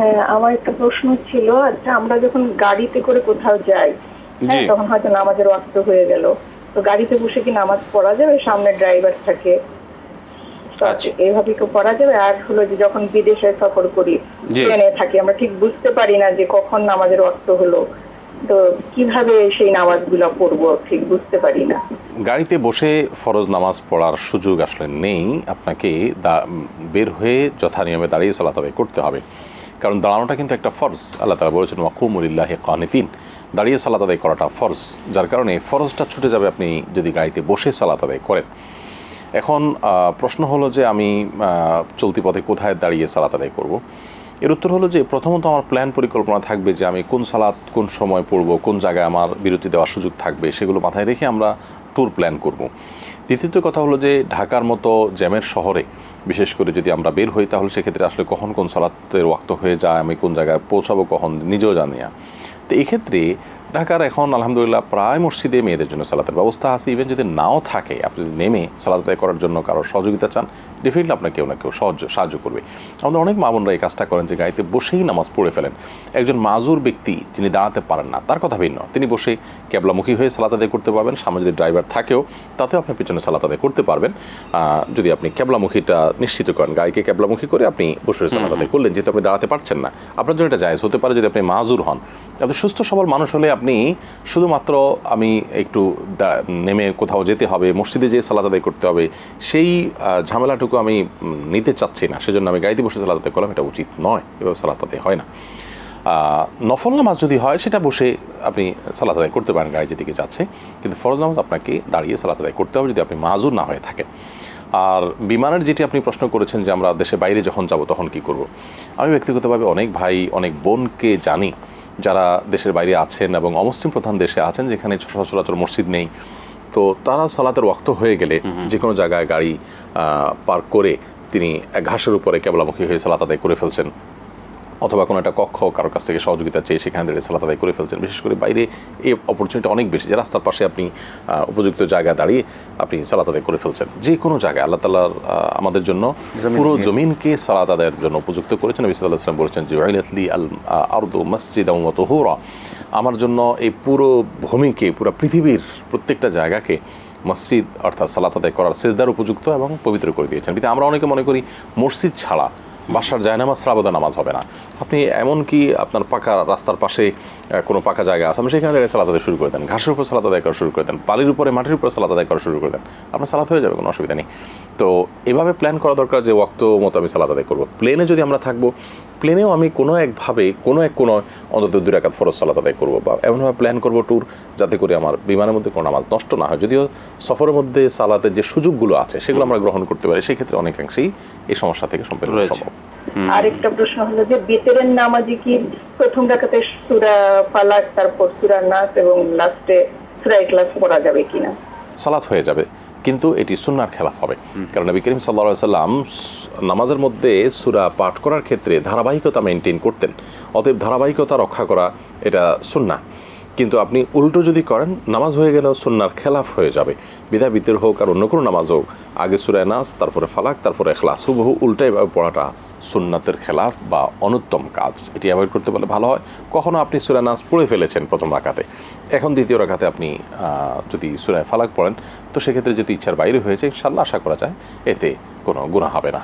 হ্যাঁ আমার একটা প্রশ্ন ছিল আচ্ছা আমরা যখন গাড়িতে করে কোথাও যাই হ্যাঁ তখন হয়তো নামাজের ওয়াক্ত হয়ে গেল। তো গাড়িতে বসে কি নামাজ পড়া যাবে? সামনে ড্রাইভার থাকে। আচ্ছা। এইভাবে কি পড়া যাবে? আর হলো যে যখন বিদেশে সফর করি ট্রেনে থাকি আমরা ঠিক বুঝতে পারি না যে কখন নামাজের ওয়াক্ত হলো। তো কীভাবে সেই নামাজগুলো পড়ব ঠিক বুঝতে পারি না। গাড়িতে বসে ফরজ নামাজ পড়ার সুযোগ আসলে নেই। আপনাকে বের হয়ে যথা নিয়মে দাঁড়িয়ে আদায় করতে হবে। কারণ দাঁড়ানোটা কিন্তু একটা ফরজ। আল্লাহ তালা বলেছেন ওয়াকুমুলিল্লাহ কানিতিন দাঁড়িয়ে সালাত আদায় করাটা ফরজ, যার কারণে ফরজটা ছুটে যাবে আপনি যদি গাড়িতে বসে সালাত আদায় করেন। এখন প্রশ্ন হলো যে আমি চলতি পথে কোথায় দাঁড়িয়ে সালাত আদায় করব? এর উত্তর হলো যে প্রথমত আমার প্ল্যান পরিকল্পনা থাকবে যে আমি কোন সালাত কোন সময় পড়ব, কোন জায়গায় আমার বিরতি দেওয়ার সুযোগ থাকবে, সেগুলো মাথায় রেখে আমরা ট্যুর প্ল্যান করব। দ্বিতীয়ত কথা হলো যে ঢাকার মতো জ্যামের শহরে, বিশেষ করে যদি আমরা বের হই, তাহলে সেক্ষেত্রে আসলে কখন কোন সালাতের ওয়াক্ত হয়ে যায়, আমি কোন জায়গায় পৌঁছাবো, কখন নিজেও জানি না। তো এক্ষেত্রে ঢাকার এখন আলহামদুলিল্লাহ প্রায় মসজিদে মেয়েদের জন্য সালাতের ব্যবস্থা আছে। ইভেন যদি নাও থাকে, আপনি যদি নেমে সালাত করার জন্য কারোর সহযোগিতা চান ডেফিনেটলি আপনার কেউ না কেউ সহজ সাহায্য করবে। আমাদের অনেক মা বোনরা এই কাজটা করেন যে গাড়িতে বসেই নামাজ পড়ে ফেলেন। একজন মাজুর ব্যক্তি যিনি দাঁড়াতে পারেন না তার কথা ভিন্ন। তিনি বসে ক্যাবলামুখী হয়ে সালাত আদায় করতে পারবেন। সামনে যদি ড্রাইভার থাকেও তাতেও আপনি পিছনে সালাত আদায় করতে পারবেন। যদি আপনি ক্যাবলামুখীটা নিশ্চিত করেন গাড়িকে ক্যাবলামুখী করে আপনি বসে সালাত আদায় করলেন যেহেতু আপনি দাঁড়াতে পারছেন না। আপনার জন্য এটা জায়জ হতে পারে যদি আপনি মাজুর হন। আপনি সুস্থ সবল মানুষ হলে আপনি শুধুমাত্র আমি একটু নেমে কোথাও যেতে হবে মসজিদে যেয়ে সালাত আদায় করতে হবে সেই আহ, ঝামেলাটুকু আমি নিতে চাচ্ছি না, সেজন্য আমি গাড়িতে বসে সালাত আদায় করলাম, এটা উচিত নয়, এভাবে সালাত আদায় হয় না। নফল নামাজ যদি হয়, সেটা বসে আপনি সালাত আদায় করতে পারেন গাড়ি যেদিকে যাচ্ছে, কিন্তু ফরজ নামাজ আপনাকে দাঁড়িয়ে সালাত আদায় করতে হবে যদি আপনি মাজুর না হয়ে থাকেন। আর বিমানের যেটি আপনি প্রশ্ন করেছেন যে আমরা দেশে বাইরে যখন যাব, তখন কি করব? আমি ব্যক্তিগতভাবে অনেক ভাই, অনেক বোনকে জানি, যারা দেশের বাইরে আছেন এবং অমুসলিম প্রধান দেশে আছেন, যেখানে সচরাচর মসজিদ নেই তো তারা সালাতের ওয়াক্ত হয়ে গেলে যে কোনো জায়গায় গাড়ি পার্ক করে তিনি ঘাসের উপরে কেবলামুখী হয়ে সালাত আদায় করে ফেলছেন। অথবা কোনো একটা কক্ষ কারোর কাছ থেকে সহযোগিতা চেয়ে সেখানে দাঁড়িয়ে সালাত আদায় করে ফেলছেন। বিশেষ করে বাইরে এই অপরচুনিটি অনেক বেশি যে রাস্তার পাশে আপনি উপযুক্ত জায়গায় দাঁড়িয়ে আপনি সালাত আদায় করে ফেলছেন। যে কোনো জায়গায় আল্লাহ তালার আমাদের জন্য পুরো জমিনকে সালাত আদায়ের জন্য উপযুক্ত করেছেন। নবী সাল্লাহ আসলাম বলেছেন যে ওয়াইনাতলি আল আর্দ মসজিদ তোহরা। আমার জন্য এই পুরো ভূমিকে পুরো পৃথিবীর প্রত্যেকটা জায়গাকে মসজিদ অর্থাৎ সালাত আদায় করার সেজদার উপযুক্ত এবং পবিত্র করে দিয়েছেন। কিন্তু আমরা অনেকে মনে করি মসজিদ ছাড়া বাসার জায়নামাজ শ্রাবদা নামাজ হবে না। আপনি এমন কি আপনার পাকা রাস্তার পাশে কোনো পাকা জায়গা আছে? আপনি সেখানে সালাদ আদায় শুরু করে দেন। ঘাসের উপর সালাদ আদায় করা শুরু করে দেন। বালির উপরে, মাটির উপরে সালাদ আদায় করা শুরু করে দেন। আপনার সালাদ হয়ে যাবে, কোনো অসুবিধা নেই। তো এভাবে প্ল্যান করা দরকার যে ওয়াক্ত মতো আমি সালাত আদায় করব। প্লেনে যদি আমরা থাকব প্লেনেও আমি কোনো একভাবে কোনো এক কোনো অন্তত দুই রাকাত ফরজ সালাত আদায় করব বা এমনভাবে প্ল্যান করব ট্যুর যাতে করে আমার বিমানের মধ্যে কোনো নামাজ নষ্ট না হয়। যদিও সফরের মধ্যে সালাতের যে সুযোগগুলো আছে সেগুলো আমরা গ্রহণ করতে পারি সেক্ষেত্রে অনেকাংশেই এই সমস্যা থেকে সম্পূর্ণ রয়েছে। সম্ভব। আরেকটা প্রশ্ন হলো যে বেতেরের নামাজে কি প্রথম রাখাতে সুরা ফালাক তারপর সুরা নাস এবং লাস্টে সুরা ক্লাস পড়া যাবে কিনা? সালাত হয়ে যাবে। কিন্তু এটি সুনার খেলাফ হবে। কারণ নবী করিম সাল্লা সাল্লাম নামাজের মধ্যে সুরা পাঠ করার ক্ষেত্রে ধারাবাহিকতা মেনটেন করতেন। অতএব ধারাবাহিকতা রক্ষা করা এটা সুন্না। কিন্তু আপনি উল্টো যদি করেন, নামাজ হয়ে গেলেও সুন্নার খেলাফ হয়ে যাবে। বিধায় বিতের হোক আর অন্য কোনো নামাজ হোক, আগে সুরায় নাস, তারপরে ফালাক, তারপরে এখলাস, হুবহু উল্টা এভাবে পড়াটা সুন্নাতের খেলাফ বা অনুত্তম কাজ। এটি অ্যাভয়েড করতে পারলে ভালো হয়। কখনো আপনি সুরা নাস পড়ে ফেলেছেন প্রথম রাখাতে এখন দ্বিতীয় রাখাতে আপনি যদি সুরায় ফালাক পড়েন, তো সেক্ষেত্রে যদি ইচ্ছার বাইরে হয়েছে ইনশাল্লাহ আশা করা যায়, এতে কোনো গুণা হবে না।